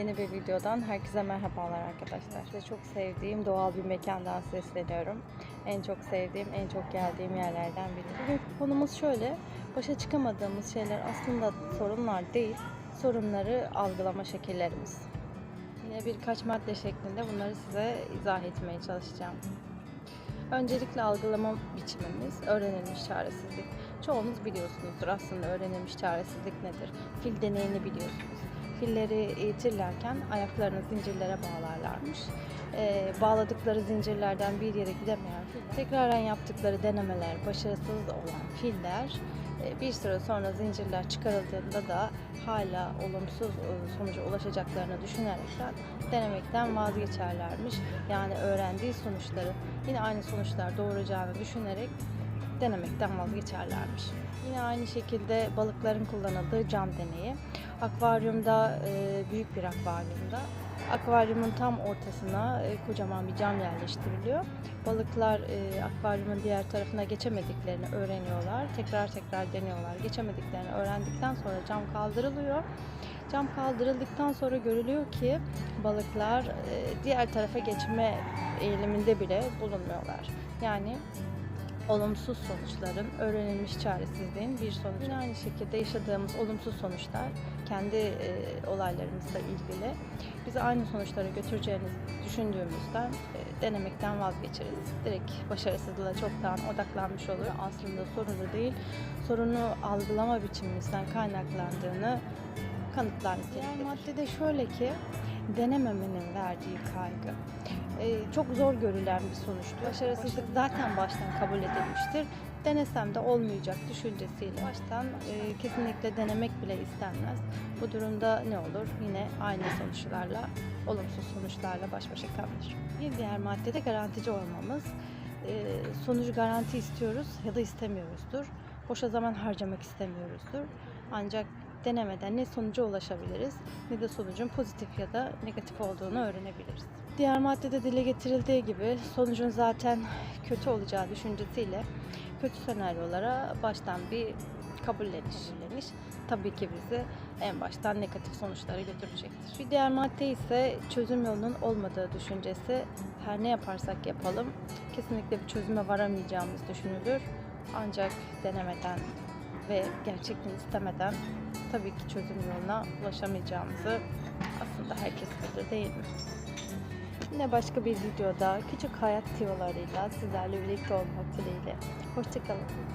yeni bir videodan herkese merhabalar arkadaşlar. Size çok sevdiğim doğal bir mekandan sesleniyorum. En çok sevdiğim, en çok geldiğim yerlerden biri. Bugün konumuz şöyle, başa çıkamadığımız şeyler aslında sorunlar değil, sorunları algılama şekillerimiz. Yine birkaç madde şeklinde bunları size izah etmeye çalışacağım. Öncelikle algılama biçimimiz öğrenilmiş çaresizlik. Çoğunuz biliyorsunuzdur aslında öğrenilmiş çaresizlik nedir? Fil deneyini biliyorsunuz. Filleri eğitirlerken ayaklarını zincirlere bağlarlarmış. Ee, bağladıkları zincirlerden bir yere gidemeyen fil, tekraren yaptıkları denemeler başarısız olan filler e, bir süre sonra zincirler çıkarıldığında da hala olumsuz e, sonuca ulaşacaklarını düşünerekten denemekten vazgeçerlermiş. Yani öğrendiği sonuçları yine aynı sonuçlar doğuracağını düşünerek denemekten vazgeçerlermiş. Yine aynı şekilde balıkların kullanıldığı cam deneyi. Akvaryumda, e, büyük bir akvaryumda akvaryumun tam ortasına e, kocaman bir cam yerleştiriliyor. Balıklar e, akvaryumun diğer tarafına geçemediklerini öğreniyorlar. Tekrar tekrar deniyorlar. Geçemediklerini öğrendikten sonra cam kaldırılıyor. Cam kaldırıldıktan sonra görülüyor ki balıklar diğer tarafa geçme eğiliminde bile bulunmuyorlar. Yani olumsuz sonuçların öğrenilmiş çaresizliğin bir sonucu. Yine aynı şekilde yaşadığımız olumsuz sonuçlar kendi e, olaylarımızla ilgili bizi aynı sonuçlara götüreceğini düşündüğümüzden e, denemekten vazgeçeriz. Direkt başarısızlığa çoktan odaklanmış olur. Aslında sorunu değil, sorunu algılama biçimimizden kaynaklandığını kanıtlar niteliktedir. Diğer maddede şöyle ki denememenin verdiği kaygı. Ee, çok zor görülen bir sonuçtu. Başarısızlık zaten baştan kabul edilmiştir. Denesem de olmayacak düşüncesiyle baştan e, kesinlikle denemek bile istenmez. Bu durumda ne olur? Yine aynı sonuçlarla, olumsuz sonuçlarla baş başa kalır. Bir diğer madde de garantici olmamız. Ee, sonucu garanti istiyoruz ya da istemiyoruzdur. Boşa zaman harcamak istemiyoruzdur. Ancak denemeden ne sonuca ulaşabiliriz ne de sonucun pozitif ya da negatif olduğunu öğrenebiliriz. Diğer maddede dile getirildiği gibi sonucun zaten kötü olacağı düşüncesiyle kötü senaryolara baştan bir kabulleniş. kabulleniş tabii ki bizi en baştan negatif sonuçlara götürecektir. Bir diğer madde ise çözüm yolunun olmadığı düşüncesi. Her ne yaparsak yapalım kesinlikle bir çözüme varamayacağımız düşünülür. Ancak denemeden ve gerçekten istemeden tabii ki çözüm yoluna ulaşamayacağımızı aslında herkes bilir değil mi? Yine başka bir videoda küçük hayat tiyolarıyla sizlerle birlikte olmak dileğiyle. Hoşçakalın.